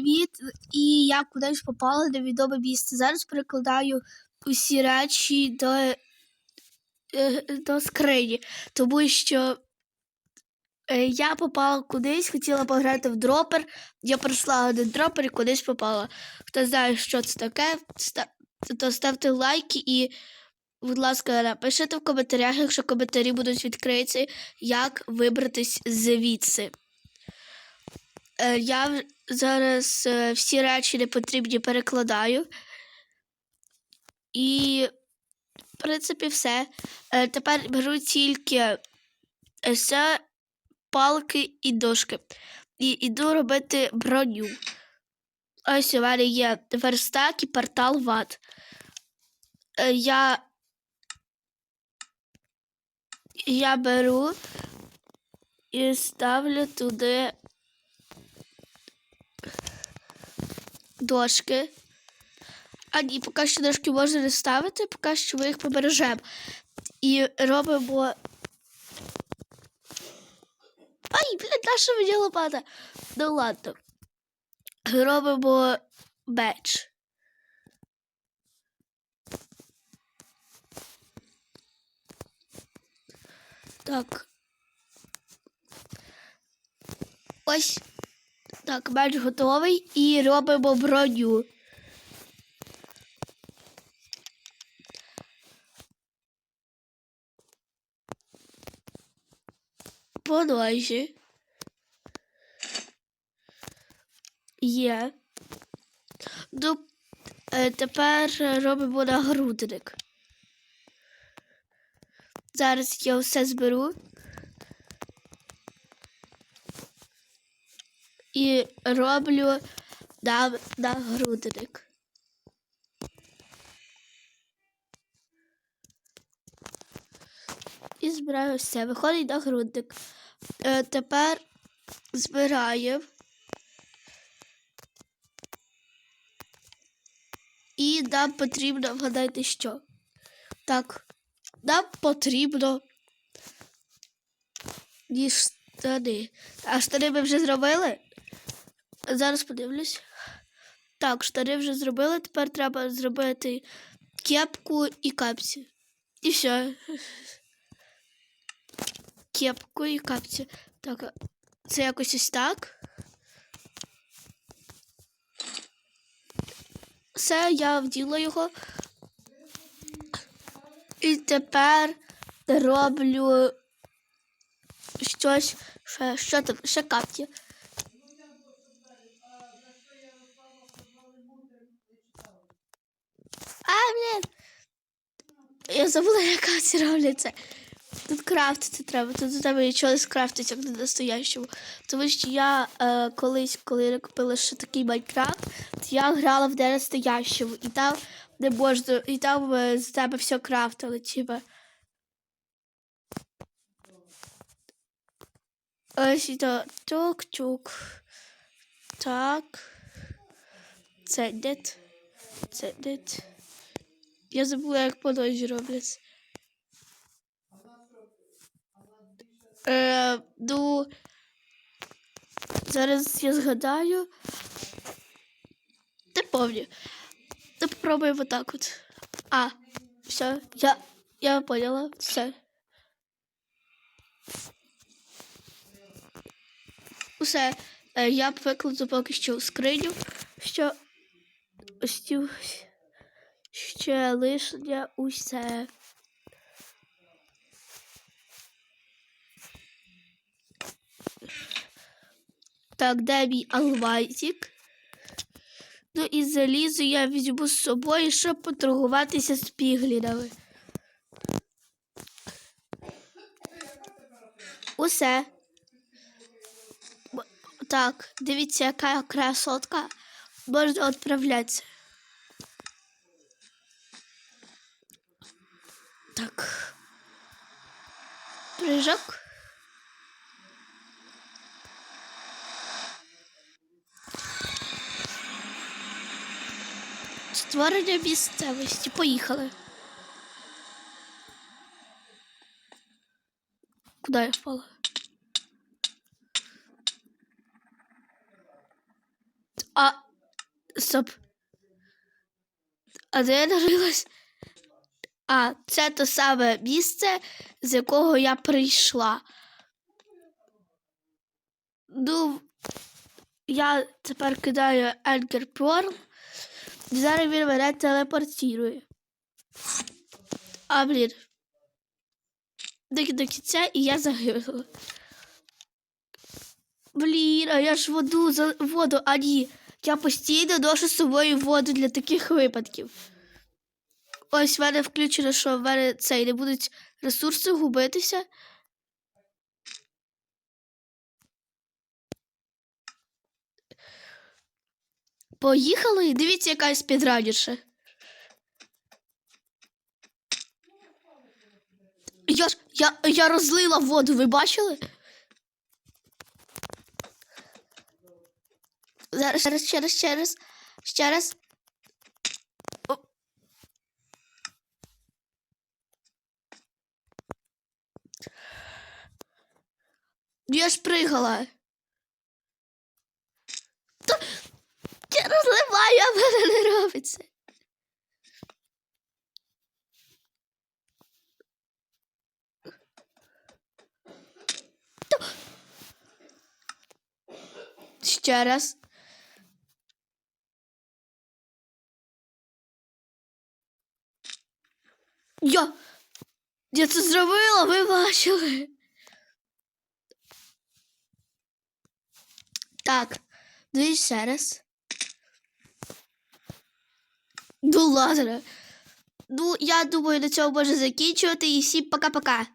привіт! І я кудись попала на відоме місце. Зараз перекладаю усі речі до, е, до скрині, тому що е, я попала кудись, хотіла пограти в дропер. Я пройшла один дропер і кудись попала. Хто знає, що це таке, то ставте лайки і, будь ласка, напишіть в коментарях, якщо коментарі будуть відкриті, як вибратись звідси. Е, Я зараз е, всі речі непотрібні перекладаю. І, в принципі, все. Е, Тепер беру тільки все, палки і дошки. І йду робити броню. Ось у мене є верстак і портал в ад. Е, Я, я беру і ставлю туди дошки. А ні, поки що дошки можна не ставити, поки що ми їх побережемо. І робимо. Ай, блядь, наша мені лопата. Ну ладно. Робимо беч. Так. Ось так, меч готовий і робимо броню. По. Є. Ну, е, тепер робимо нагрудник. Зараз я все зберу. І роблю на, нагрудник. І збираю все. Виходить нагрудник. Е, тепер збираю. І нам потрібно вгадайте що. Так, нам потрібно ні штани. А штани ми вже зробили? Зараз подивлюсь. Так, штани вже зробили. Тепер треба зробити кепку і капці. І все. Кепку і капці. Так, це якось ось так. Все, я вділа його. І тепер роблю щось, ще, що там, ще капці. А, блін. Я забула, як капці робляться. Тут крафтити треба, тут у тебе нічого не скрафтиться, як на настоящому. Тому що я е, колись, коли я купила ще такий Майнкрафт, то я грала в настоящому, і там не можна, і там е, з тебе все крафтили, типа. Ось і то тук-тук. Так. Це дет. Це дет. Я забула, як по ножі роблять. Е, ну, зараз я згадаю. Не помню. Ну, попробуємо так от. А, все, я, я поняла, все. Усе, е, я викладу поки що скриню, що ось ці ще лишня усе. Так, де мій алмазик? Ну і залізо я візьму з собою, щоб поторгуватися з піглінами. Усе. Так, дивіться, яка красотка. Можна відправлятися. Так. Прыжок. Створення місцевості. Поїхали. Куди я впала? А Стоп. А де я народилась? А, це те саме місце, з якого я прийшла. Ну, я тепер кидаю Ельгер Прорм. І зараз він мене телепортує. А, блін. До кінця і я загинула. Блін, а я ж воду за воду, а ні. Я постійно ношу з собою воду для таких випадків. Ось в мене включено, що в мене цей не будуть ресурси губитися. Поїхали. Дивіться, яка спідранірша. Я ж я, я розлила воду, ви бачили? Зараз ще раз, ще раз, ще раз, ще раз. О. Я ж пригала. Я розливаю, а в мене не робиться. Ще раз. Я. Я це зробила, ви бачили. Так, дивись ще раз. Ну, ладно. Ну, я думаю, на цьому можна закінчувати. І всім пока-пока.